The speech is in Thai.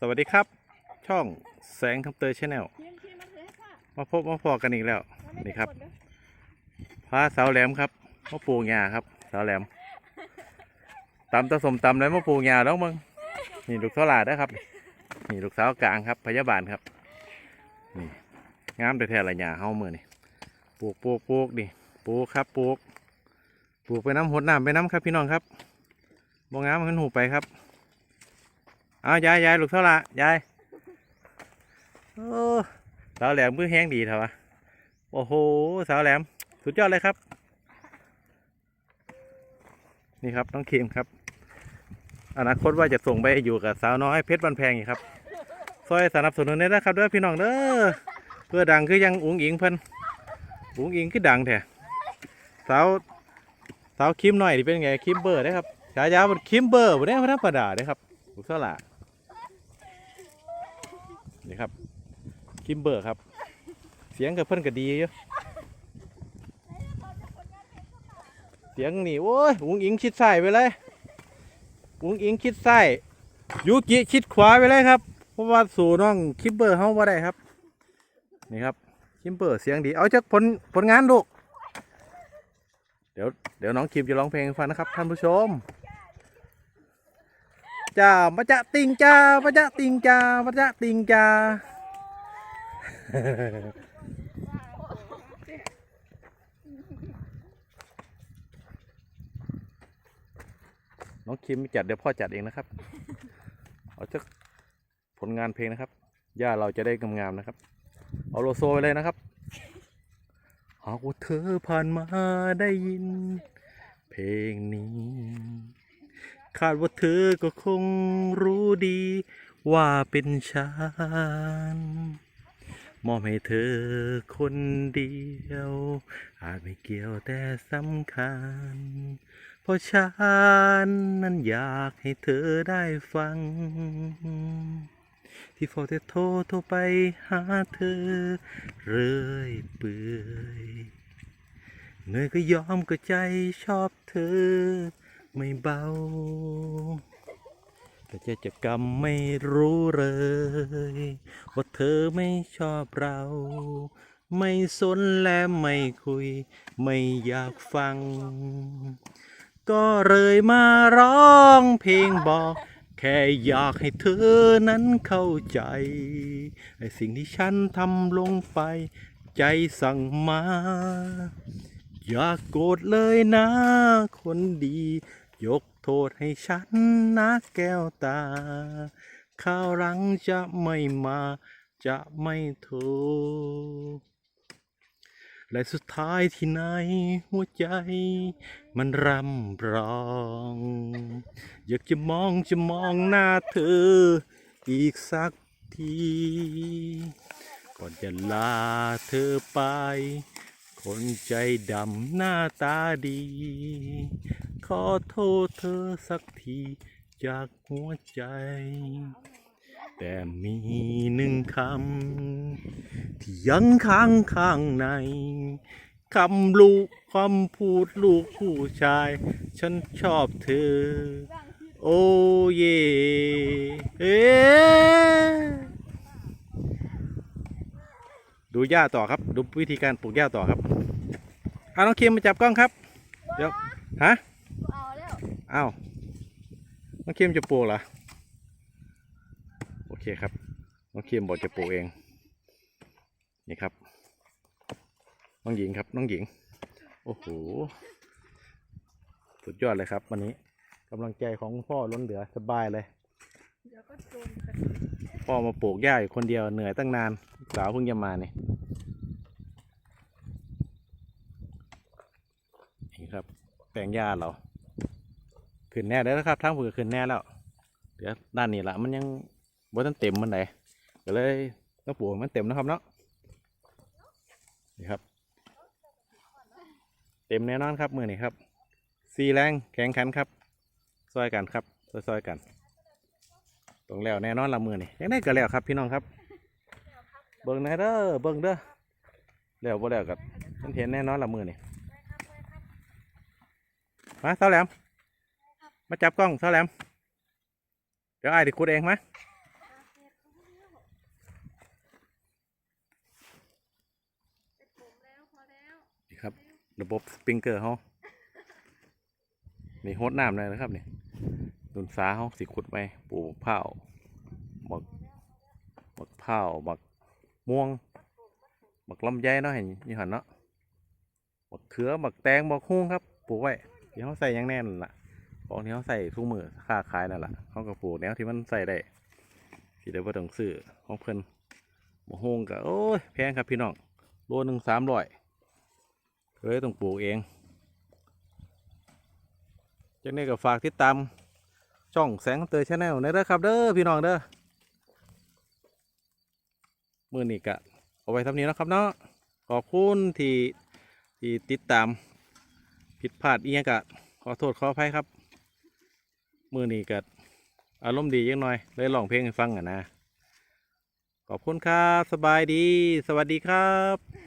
สวัสดีครับ ช่องแสงคำเตยชาแนลมาพบมาพอกันอีกแล้วนี่ครับกดเด้อพาสาวแหลมครับมาปลูกหญ้าครับ สาวแหลมตำตะสมตำเลยมาปลูกหญ้าแล้วมึงนี่ลูกสาวหลาดนะครับนี่ลูกสาวกลางครับ พยาบาลครับนี่งามแต่แท้ละหญ้าเฮามือนี่ปลูกปลูกปลูกดิปลูกครับปลูกปลูกไปน้ำหดน้ำไปน้ำครับพี่น้องครับบ่งามมันหูไปครับ เอายายยายลูกสาวหลายายโอ้สาวแหลมมือแห้งดีเถอะวะโอ้โหสาวแหลม สุดยอดเลยครับ นี่ครับน้องคิมครับ อนาคตว่าจะส่งไปอยู่กับสาวน้อยเพชรบันแพงอีกครับซอยสนับสนุนได้นะครับเด้อพี่น้องเด้อเพื่อดังคือยังอุ๋งอิงเพิ่นอุ๋งอิงคือดังแท้สาวสาวคิมหน่อยที่เป็นไงคิมเบอร์ได้ครับฉายาเป็นคิมเบอร์บ่ได้ธรรมดาได้ครับบุษลา นี่ครับ คิมเบอร์ครับ เสียงกับเพิ่อนก็ดีอยู่เสียงนี่โอ้ยอุ๋งอิงชิดซ้ายไปเลยอุ๋งอิงชิดซ้ายยูกิชิดขวาไปเลยครับ เพราะว่าสู่น้องคิมเบอร์เฮาบ่ได้ครับ นี่ครับคิมเบอร์เสียงดี เอาจากผลผลงานลูก เดี๋ยวเดี๋ยวน้องคิมจะร้องเพลงให้ฟังนะครับท่านผู้ชม จ้ามาจะติงจ้ามาจะติงจ้ามาจะติงจ้าน้องคิมไม่จัดเดี๋ยวพ่อจัดเองนะครับ เอาจากผลงานเพลงนะครับ ย่าเราจะได้งามๆนะครับ เอาโลโซไปเลยนะครับหากว่าเธอผ่านมาได้ยิน เพลงนี้ คาดว่าเธอก็คงรู้ดี ว่าเป็นฉันมอบให้เธอคนเดียว อาจไม่เกี่ยวแต่สำคัญ เพราะฉันนั้นอยากให้เธอได้ฟัง ที่ฟอจะโทรโทรไปหาเธอ เรื่อยเปื่อยเหนื่อยก็ยอมก็ใจชอบเธอ ไม่เบา แต่เจจะกรรมไม่รู้เลย ว่าเธอไม่ชอบเรา ไม่สนและไม่คุย ไม่อยากฟัง ก็เลยมาร้องเพลงบอกแค่อยากให้เธอนั้นเข้าใจไอ้สิ่งที่ฉันทำลงไป ใจสั่งมา อย่ากโกรธเลยนะ คนดี ยกโทษให้ฉันนะแก้วตาข้าวหลังจะไม่มาจะไม่โทษและสุดท้ายที่ในหัวใจ มันรำร้อง อยากจะมองจะมองหน้าเธอ อีกสักที ก่อนจะลาเธอไป คนใจดำหน้าตาดี ขอโทษเธอสักทีจากหัวใจ แต่มีหนึ่งคำ ที่ยังค้างข้างในคำลูกคำพูดลูกผู้ชาย ฉันชอบเธอ โอ้เย่เอ๊ ดูหญ้าต่อครับ ดูวิธีการปลูกหญ้าต่อครับเอาน้องคิมมาจับกล้องครับ เดี๋ยวฮะเอาแล้วอ้าวน้องคิมจะปลูกเหรอโอเคครับน้องคิมบอกจะปลูกเองนี่ครับน้องหญิงครับน้องหญิง โอ้โหสุดยอดเลยครับ วันนี้กำลังใจของพ่อล้นเหลือสบายเลยเดี๋ยวก็โดนกันพ่อมาปลูกหญ้าอยู่คนเดียวเหนื่อยตั้งนานลูก สาวเพิ่งจะมาเนี่ยนี่ครับ แปลงหญ้าเรา ขึ้นแน่แล้วครับทั้งผือขึ้นแน่แล้ว เดี๋ยวด้านนี้ละมันยังบ่ทันเต็มมันไหนก็เลยต้องปลูกมันเต็มนะครับเนาะนี่ครับ เต็มแน่นอนครับมือนี้ครับสีแรงแข็งขันครับซอยกันครับซอยๆกัน ตรงแล้วแน่นอนละมือนี่ยังได้ก็แล้วครับพี่น้องครับ เบิ่งนะเด้อเบิ่งเด้อแล้วบ่แล้วกับมันเห็นแน่นอนละมือนี่มาเท่าแหลมมาจับกล้องเท่าแหลมเดี๋ยวไอ้ดิคุดเองมดีครับระบบสปริงเกอร์เขานี่โฮดน้ำเลยนะครับนี่ดุนสาเขาสิขุดไปปลูกเผาบักบักผ้าบัก ม่วงบักลำไยเนาะเห็นยู่หันเนาะบักเขือบักแตงบักฮุ้งครับปลูกไว้เดี๋ยวเขาใส่ยังแน่นล่ะของที่เขาใส่ทุกมือค่าขายนั่นแหละเขาก็ปลูกแนวที่มันใส่ได้ที่ได้ว่าต้องซื้อของเพิ่นบักฮุ้งก็โอ้ยแพงครับพี่น้องโลหนึ่งสามร้อยเลยต้องปลูกเองจากนี้ก็ฝากติดตามช่องแสงเตยชาแนลในเด้อครับเด้อพี่น้องเด้อ มือนี้กะเอาไว้ทำนี้นะครับเนาะขอบคุณที่ที่ติดตามผิดพลาดเอียกกะขอโทษขออภัยครับ มือนี้กะอารมณ์ดียังหน่อยเลยลองเพลงให้ฟังอะนะ ขอบคุณครับสบายดี สวัสดีครับ